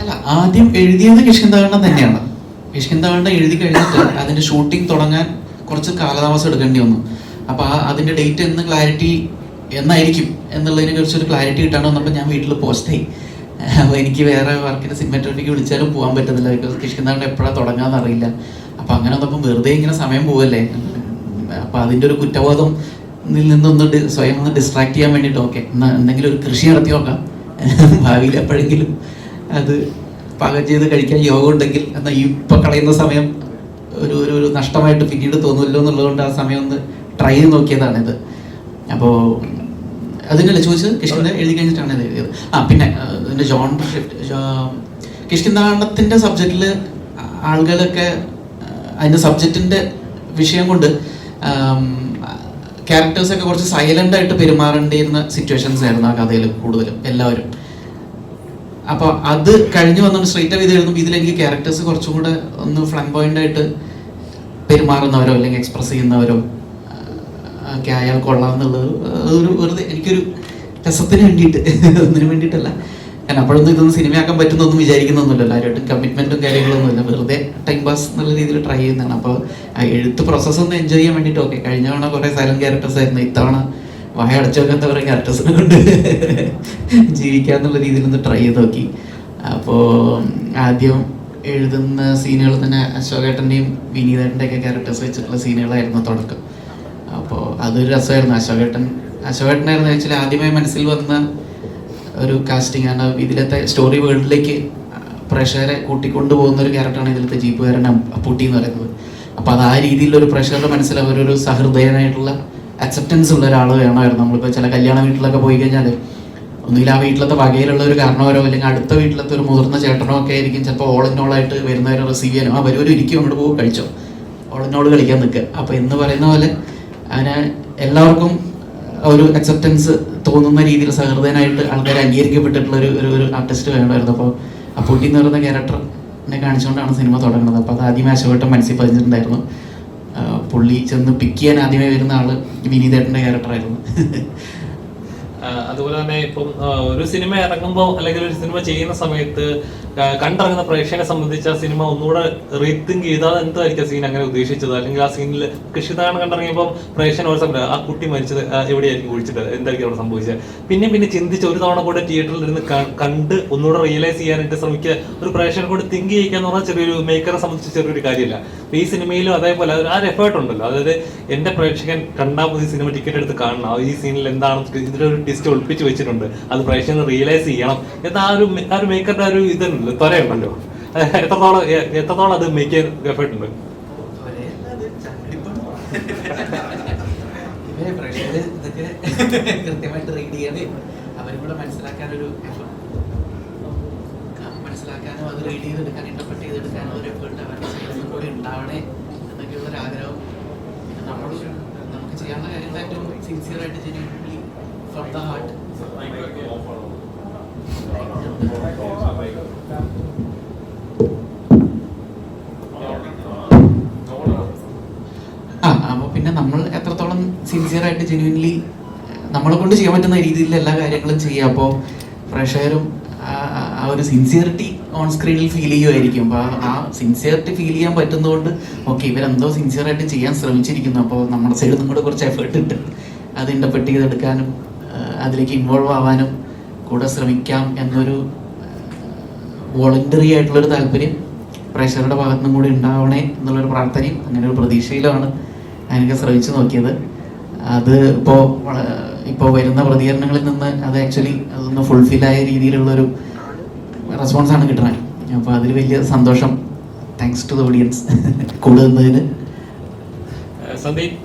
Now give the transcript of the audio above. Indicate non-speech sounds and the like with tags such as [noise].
അല്ല ആദ്യം എഴുതിയത് കിഷ്കിന്താകണ്ഠൻ തന്നെയാണ്. കിഷ്കിന്താകണ്ഠൻ എഴുതി കഴിഞ്ഞിട്ട് അതിന്റെ ഷൂട്ടിംഗ് തുടങ്ങാൻ കുറച്ച് കാലതാമസം എടുക്കേണ്ടി വന്നു. അപ്പൊ ആ അതിന്റെ ഡേറ്റ് എന്ന് ക്ലാരിറ്റി എന്നായിരിക്കും എന്നുള്ളതിനെ കുറിച്ച് ഒരു ക്ലാരിറ്റി കിട്ടാണ്ട് വന്നപ്പോൾ ഞാൻ വീട്ടിൽ പോസ്റ്റായി അപ്പോൾ എനിക്ക് വേറെ വർക്കിന്റെ സിനിമാറ്റോഗ്രാഫിക്ക് വിളിച്ചാലും പോകാൻ പറ്റുന്നില്ല ബിക്കോസ് കിഷ്കിന്താകണ്ഠൻ എപ്പോഴാണ് തുടങ്ങാന്ന് അറിയില്ല. അപ്പൊ അങ്ങനെ വന്നപ്പോൾ വെറുതെ ഇങ്ങനെ സമയം പോവല്ലേ? അപ്പൊ അതിന്റെ ഒരു കുറ്റബോധം നിന്നൊന്ന് സ്വയം ഒന്ന് ഡിസ്ട്രാക്ട് ചെയ്യാൻ വേണ്ടിയിട്ട്. ഓക്കെ എന്തെങ്കിലും ഒരു കൃഷി നടത്തി നോക്കാം. ഭാവിയിൽ എപ്പോഴെങ്കിലും അത് പാകം ചെയ്ത് കഴിക്കാൻ യോഗം ഉണ്ടെങ്കിൽ എന്നാൽ ഇപ്പം കളയുന്ന സമയം ഒരു ഒരു ഒരു നഷ്ടമായിട്ട് പിന്നീട് തോന്നുമല്ലോ എന്നുള്ളതുകൊണ്ട് ആ സമയം ഒന്ന് ട്രൈ ചെയ്ത് നോക്കിയതാണിത്. അപ്പോൾ അതിനല്ല ചോദിച്ചത് കിഷ്കിന് എഴുതി കഴിഞ്ഞിട്ടാണ് ഇത് എഴുതിയത്. ആ പിന്നെ ഇതിന്റെ ജോൺ ഷിഫ്റ്റ് കിഷ്കിന്താണത്തിന്റെ സബ്ജക്റ്റിൽ ആളുകളൊക്കെ അതിന്റെ സബ്ജക്റ്റിന്റെ വിഷയം കൊണ്ട് ക്യാരക്ടേഴ്സ് ഒക്കെ കുറച്ച് സൈലന്റ് ആയിട്ട് പെരുമാറേണ്ടിയിരുന്ന സിറ്റുവേഷൻസ് ആയിരുന്നു ആ കഥയിൽ കൂടുതലും എല്ലാവരും. അപ്പൊ അത് കഴിഞ്ഞു വന്നുകൊണ്ട് സ്ട്രേറ്റ് അപ്പ് ഇത് എഴുതുമ്പോൾ ഇതിൽ എനിക്ക് ക്യാരക്ടേഴ്സ് കുറച്ചും കൂടെ ഒന്ന് ഫ്ലംബോയിന്റ് ആയിട്ട് പെരുമാറുന്നവരോ അല്ലെങ്കിൽ എക്സ്പ്രസ് ചെയ്യുന്നവരോ ഒക്കെ ആയാൽ കൊള്ളാം എന്നുള്ളത് ഒരു വെറുതെ എനിക്കൊരു രസത്തിന് വേണ്ടിയിട്ട് [laughs] ഒന്നിനു വേണ്ടിയിട്ടല്ല. കാരണം അപ്പോഴൊന്നും ഇതൊന്നും സിനിമയാക്കാൻ പറ്റുന്നൊന്നും വിചാരിക്കുന്നൊന്നുമില്ലല്ലോ ആരുമായിട്ടും കമ്മിറ്റ്മെന്റും കാര്യങ്ങളൊന്നുമില്ല വെറുതെ ടൈം പാസ് എന്നുള്ള രീതിയിൽ ട്രൈ ചെയ്യുന്നതാണ്. അപ്പോൾ എഴുത്ത് പ്രോസസ്സ് ഒന്ന് എൻജോയ് ചെയ്യാൻ വേണ്ടിട്ട് ഓക്കെ കഴിഞ്ഞ തവണ കുറേ സൈലന്റ് ക്യാരക്ടേഴ്സ് ആയിരുന്നു. ഇത്തവണ വായ അടച്ചു വെക്കാത്ത കുറേ ക്യാരക്ടേഴ്സിനെ കൊണ്ട് ജീവിക്കാന്നുള്ള രീതിയിൽ ഒന്ന് ട്രൈ ചെയ്ത് നോക്കി. അപ്പോൾ ആദ്യം എഴുതുന്ന സീനുകൾ തന്നെ അശോകേട്ടന്റെയും വിനീതേട്ടന്റെ ഒക്കെ ക്യാരക്ടേഴ്സ് വെച്ചിട്ടുള്ള സീനുകളായിരുന്നു തുടക്കം. അപ്പോൾ അതൊരു രസമായിരുന്നു. അശോകേട്ടൻ അശോകേട്ടനായിരുന്നു വെച്ചാൽ ആദ്യമായി മനസ്സിൽ വന്ന ഒരു കാസ്റ്റിംഗ് ആണ്. ഇതിലത്തെ സ്റ്റോറി വേൾഡിലേക്ക് പ്രഷറെ കൂട്ടിക്കൊണ്ടു പോകുന്ന ഒരു ക്യാരക്ടറാണ് ഇതിലത്തെ ജീപ്പുകാരൻ പുട്ടി എന്ന് പറയുന്നത്. അപ്പോൾ അത് ആ ഒരു പ്രേക്ഷകരുടെ മനസ്സിൽ അവരൊരു സഹൃദയനായിട്ടുള്ള അക്സെപ്റ്റൻസ് ഉള്ള ഒരാൾ വേണമായിരുന്നു. നമ്മളിപ്പോൾ ചില കല്യാണ വീട്ടിലൊക്കെ പോയി കഴിഞ്ഞാൽ ഒന്നുകിൽ ആ വീട്ടിലത്തെ വകയിലുള്ള ഒരു കാരണവരോ അല്ലെങ്കിൽ അടുത്ത വീട്ടിലത്തെ ഒരു മുതിർന്ന ചേട്ടനോ ഒക്കെ ആയിരിക്കും ചിലപ്പോൾ ഓളിനോളായിട്ട് വരുന്നവരെ റിസീവ് ചെയ്യാനോ. ആ വരുവരും ഇരിക്കും അങ്ങോട്ട് പോകും കഴിച്ചോ. ഓൾ കളിക്കാൻ നിൽക്കുക. അപ്പോൾ എന്ന് പറയുന്ന പോലെ അതിനെ എല്ലാവർക്കും ഒരു അക്സെപ്റ്റൻസ് തോന്നുന്ന രീതിയിൽ സഹൃദയനായിട്ട് ആൾക്കാർ അംഗീകരിക്കപ്പെട്ടിട്ടുള്ള ഒരു ഒരു ആർട്ടിസ്റ്റ് വേണമായിരുന്നു. അപ്പോൾ അപ്പൂട്ടി എന്ന് പറയുന്ന ക്യാരക്ടറിനെ കാണിച്ചുകൊണ്ടാണ് സിനിമ തുടങ്ങുന്നത്. അപ്പോൾ അത് ആദ്യമേ അശോകട്ടം മനസ്സിൽ പതിഞ്ഞിട്ടുണ്ടായിരുന്നു. പുള്ളി ചെന്ന് പിക്ക് ചെയ്യാൻ ആദ്യമേ വരുന്ന ആൾ വിനീതേട്ടന്റെ ക്യാരക്ടറായിരുന്നു [laughs] അതുപോലെ തന്നെ ഇപ്പം ഒരു സിനിമ ഇറങ്ങുമ്പോൾ അല്ലെങ്കിൽ ഒരു സിനിമ ചെയ്യുന്ന സമയത്ത് കണ്ടിറങ്ങുന്ന പ്രേക്ഷകനെ സംബന്ധിച്ച് ആ സിനിമ ഒന്നുകൂടെ റീത്തിങ്ക് ചെയ്താൽ എന്തായിരിക്കും സീൻ അങ്ങനെ ഉദ്ദേശിച്ചത്? അല്ലെങ്കിൽ ആ സീനിൽ കൃഷിതാണ് കണ്ടിറങ്ങിയപ്പോൾ പ്രേക്ഷകൻ ഒരു സമയം ആ കുട്ടി മരിച്ചത് എവിടെയായിരിക്കും കുഴിച്ചിട്ട് എന്തായിരിക്കും അവിടെ സംഭവിച്ചത്? പിന്നെ പിന്നെ ചിന്തിച്ച് ഒരു തവണ കൂടെ തിയേറ്ററിൽ ഇരുന്ന് കണ്ട് ഒന്നുകൂടെ റിയലൈസ് ചെയ്യാനായിട്ട് ശ്രമിക്കുക. ഒരു പ്രേക്ഷകനെ കൂടെ തിങ്ക് ചെയ്യിക്കുക എന്ന് പറഞ്ഞാൽ ചെറിയൊരു മേക്കറെ സംബന്ധിച്ച് ചെറിയൊരു കാര്യമില്ല. ഈ സിനിമയിലും അതേപോലെ ആ ഒരു എഫേർട്ട് ഉണ്ടല്ലോ. അതായത് എന്റെ പ്രേക്ഷകൻ കണ്ടാൽ പോയി സിനിമ ടിക്കറ്റ് എടുത്ത് കാണണം. ഈ സീനിൽ എന്താണ് ഇതിലൊരു ടിസ്റ്റ് ഒളിപ്പിച്ച് വെച്ചിട്ടുണ്ട്. അത് പ്രേക്ഷകർ റിയലൈസ് ചെയ്യണം. എന്ന ആ ഒരു ആ ഒരു മേക്കറിന്റെ ഒരു ഇതുണ്ടല്ലോ ത്വരയുണ്ടല്ലോ. എത്രത്തോളം എത്രത്തോളം അത് മേക്ക് എഫേർട്ട് ഉണ്ട്? ഇതൊക്കെ കൃത്യമായിട്ട് റീഡ് ഒരു ഒരു ആഗ്രഹം നമ്മൾ നമുക്ക് ചെയ്യാനുള്ള കാര്യങ്ങൾ ഏറ്റവും സിൻസിയർ ആയിട്ട് ജെന്യൂൻലി the heart. പിന്നെ നമ്മൾ എത്രത്തോളം സിൻസിയർ ആയിട്ട് ജെന്യൂൻലി നമ്മളെ കൊണ്ട് ചെയ്യാൻ പറ്റുന്ന രീതിയിൽ എല്ലാ കാര്യങ്ങളും ചെയ്യുക അപ്പോൾ ഫ്രഷറും ആ- ഒരു സിൻസിയറിറ്റി ഓൺ സ്ക്രീനിൽ ഫീൽ ചെയ്യുമായിരിക്കും അപ്പോൾ ആ സിൻസിയറിറ്റി ഫീൽ ചെയ്യാൻ പറ്റുന്നതുകൊണ്ട് ഓക്കെ ഇവരെന്തോ സിൻസിയർ ആയിട്ട് ചെയ്യാൻ ശ്രമിച്ചിരിക്കുന്നു. അപ്പോൾ നമ്മുടെ സൈഡിൽ നിന്നും കൂടെ കുറച്ച് എഫേർട്ട് ഇട്ട് അത് ഇന്റർപ്രറ്റ് ചെയ്തെടുക്കാനും അതിലേക്ക് ഇൻവോൾവ് ആവാനും കൂടെ ശ്രമിക്കാം എന്നൊരു വോളണ്ടറി ആയിട്ടുള്ളൊരു താല്പര്യം പ്രേക്ഷകരുടെ ഭാഗത്തു നിന്നും കൂടി ഉണ്ടാവണേ എന്നുള്ളൊരു പ്രാർത്ഥനയും അങ്ങനെ ഒരു പ്രതീക്ഷയിലാണ് ഞാനൊക്കെ ശ്രമിച്ചു നോക്കിയത്. അത് ഇപ്പോൾ ഇപ്പോൾ വരുന്ന പ്രതികരണങ്ങളിൽ നിന്ന് അത് ആക്ച്വലി അതൊന്ന് ഫുൾഫിൽ ആയ രീതിയിലുള്ളൊരു റെസ്പോൺസാണ് കിട്ടുന്നത് അപ്പോൾ അതിൽ വലിയ സന്തോഷം. താങ്ക്സ് ടു ദ ഓഡിയൻസ് കൂടുന്നതിന് സന്ദീപ്